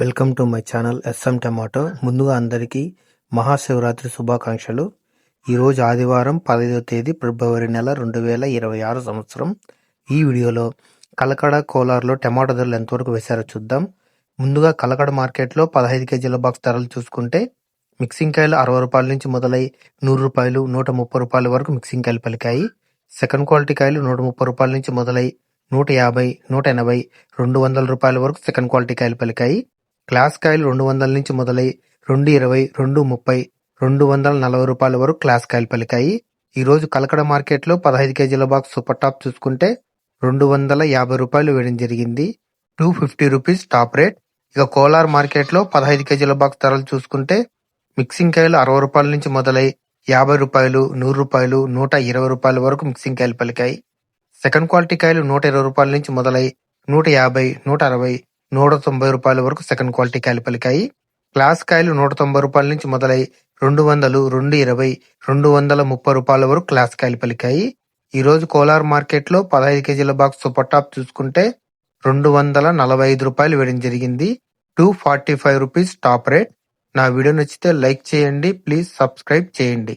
Welcome to my channel SM tomato. ముందుగా అందరికీ మహాశివరాత్రి శుభాకాంక్షలు. ఈరోజు ఆదివారం పదహైదవ తేదీ ఫిబ్రవరి నెల రెండు వేల ఇరవై ఆరు సంవత్సరం. ఈ వీడియోలో కలకడ కోలార్లో టమాటో ధరలు ఎంతవరకు వేశారో చూద్దాం. ముందుగా కలకడ మార్కెట్లో పదహైదు కేజీల బాక్స్ ధరలు చూసుకుంటే మిక్సింగ్ కాయలు అరవై రూపాయల నుంచి మొదలై నూరు రూపాయలు నూట ముప్పై రూపాయల వరకు మిక్సింగ్ కాయలు పలికాయి. సెకండ్ క్వాలిటీ కాయలు నూట ముప్పై రూపాయల నుంచి మొదలై నూట యాభై నూట ఎనభై రెండు వందల రూపాయల వరకు సెకండ్ క్వాలిటీ కాయలు పలికాయి. క్లాస్ కాయలు రెండు వందల నుంచి మొదలై రెండు ఇరవై రెండు ముప్పై రెండు వందల నలభై రూపాయల వరకు క్లాస్ కాయలు పలికాయి. ఈరోజు కలకడ మార్కెట్లో పదహైదు కేజీల బాక్స్ సూపర్ టాప్ చూసుకుంటే రెండు వందల యాభై రూపాయలు వేయడం జరిగింది. Two fifty rupees top rate. ఇక కోలార్ మార్కెట్లో పదహైదు కేజీల బాక్స్ ధరలు చూసుకుంటే మిక్సింగ్ కాయలు అరవై రూపాయల నుంచి మొదలై యాభై రూపాయలు నూరు రూపాయలు నూట ఇరవై రూపాయల వరకు మిక్సింగ్ కాయలు పలికాయి. సెకండ్ క్వాలిటీ కాయలు నూట ఇరవై రూపాయల నుంచి మొదలై నూట యాభై నూట అరవై నూట తొంభై రూపాయల వరకు సెకండ్ క్వాలిటీ కాయలు పలికాయి. క్లాస్ కాయలు నూట తొంభై రూపాయల నుంచి మొదలై రెండు వందలు రెండు ఇరవై రెండు వందల ముప్పై రూపాయల వరకు క్లాస్ కాయలు పలికాయి. ఈరోజు కోలార్ మార్కెట్లో పదహైదు కేజీల బాక్స్ సూపర్ టాప్ చూసుకుంటే రెండు వందల నలభై ఐదు రూపాయలు వేయడం జరిగింది. Two forty five rupees top rate. నా వీడియో నచ్చితే లైక్ చేయండి ప్లీజ్ సబ్స్క్రైబ్ చేయండి.